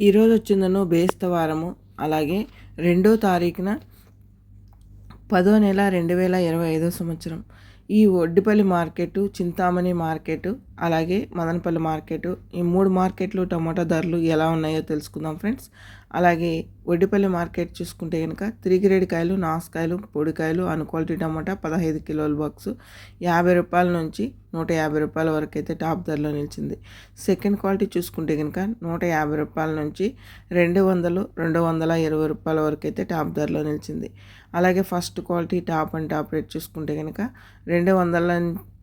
ఈరోజు వచ్చిందనో బేస్తవారము అలాగే రెండో తారీఖున పదో నెల రెండు వేల ఇరవై ఐదో సంవత్సరం. ఈ ఒడ్డిపల్లి మార్కెట్ చింతామణి మార్కెట్ అలాగే మదనపల్లి మార్కెట్ ఈ మూడు మార్కెట్లు టమాటా ధరలు ఎలా ఉన్నాయో తెలుసుకుందాం ఫ్రెండ్స్. అలాగే ఒడ్డిపల్లి మార్కెట్ చూసుకుంటే కనుక త్రీ గ్రేడ్ కాయలు నాసుకాయలు పొడికాయలు అన్ క్వాలిటీ టమాటా పదహైదు కిలోల బాక్స్ యాభై రూపాయల నుంచి నూట యాభై రూపాయల వరకు అయితే టాప్ ధరలో నిలిచింది. సెకండ్ క్వాలిటీ చూసుకుంటే కనుక నూట యాభై రూపాయల నుంచి రెండు వందలు రెండు వందల ఇరవై రూపాయల వరకు అయితే టాప్ ధరలో నిలిచింది. అలాగే first quality top and top rate చూసుకుంటే కనుక రెండు వందల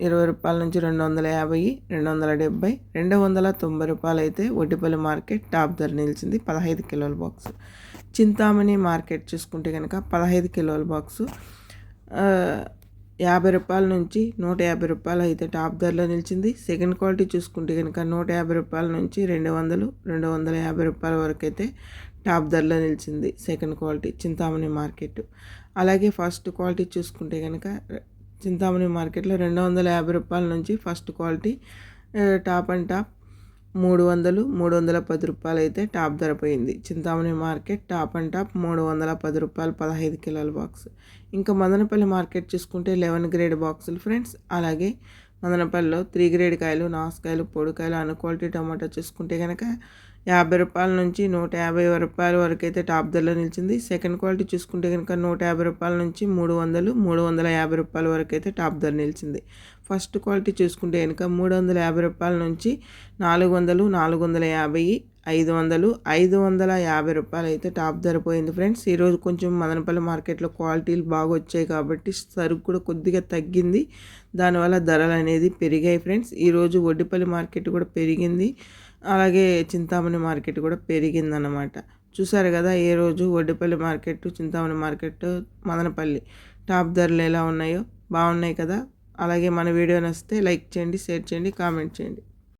ఇరవై రూపాయల నుంచి రెండు వందల యాభై రెండు వందల డెబ్బై రెండు వందల తొంభై రూపాయలు అయితే ఒడ్డిపల్లి మార్కెట్ టాప్ ధర నిలిచింది పదహైదు కిలోల బాక్స్. చింతామణి మార్కెట్ చూసుకుంటే కనుక పదహైదు కిలోల బాక్సు. యాభై రూపాయల నుంచి నూట యాభై రూపాయలు అయితే టాప్ ధరలో నిలిచింది. సెకండ్ క్వాలిటీ చూసుకుంటే కనుక నూట యాభై రూపాయల నుంచి రెండు వందలు రెండు వందల యాభై రూపాయల వరకు అయితే టాప్ ధరలో నిలిచింది సెకండ్ క్వాలిటీ చింతామణి మార్కెట్. అలాగే ఫస్ట్ క్వాలిటీ చూసుకుంటే కనుక చింతామణి మార్కెట్లో రెండు వందల యాభై రూపాయల నుంచి first quality top and top మూడు వందలు మూడు వందల పది రూపాయలు అయితే టాప్ ధర పోయింది. Chintamani market top and top మూడు వందల పది రూపాయలు పదహైదు కిలోల బాక్స్. ఇంకా మదనపల్లి మార్కెట్ చూసుకుంటే లెవెన్ గ్రేడ్ బాక్సులు ఫ్రెండ్స్. అలాగే మదనపల్లిలో త్రీ గ్రేడ్ కాయలు నాసుకాయలు పొడికాయలు అన్ క్వాలిటీ టమాటా చూసుకుంటే కనుక యాభై రూపాయల నుంచి నూట యాభై రూపాయల వరకు అయితే టాప్ ధరలో నిలిచింది. సెకండ్ క్వాలిటీ చూసుకుంటే కనుక నూట యాభై రూపాయల నుంచి మూడు వందలు మూడు వందల యాభై రూపాయల వరకు అయితే టాప్ ధర నిలిచింది. ఫస్ట్ క్వాలిటీ చూసుకుంటే కనుక మూడు వందల యాభై రూపాయల నుంచి నాలుగు వందలు నాలుగు వందల యాభై ఐదు వందలు ఐదు వందల యాభై రూపాయలు అయితే టాప్ ధర పోయింది ఫ్రెండ్స్. ఈరోజు కొంచెం మదనపల్లి మార్కెట్లో క్వాలిటీలు బాగా వచ్చాయి కాబట్టి సరుకు కూడా కొద్దిగా తగ్గింది. దానివల్ల ధరలు అనేది పెరిగాయి ఫ్రెండ్స్. ఈరోజు ఒడ్డిపల్లి మార్కెట్ కూడా పెరిగింది. అలాగే చింతామణి మార్కెట్ కూడా పెరిగిందన్నమాట. చూసారు కదా ఏ రోజు Oddipalli market Chintamani market Madanapalli top ధరలు ఎలా ఉన్నాయో? బాగున్నాయి కదా? అలాగే మన వీడియో నచ్చితే లైక్ చేయండి షేర్ చేయండి కామెంట్ చేయండి.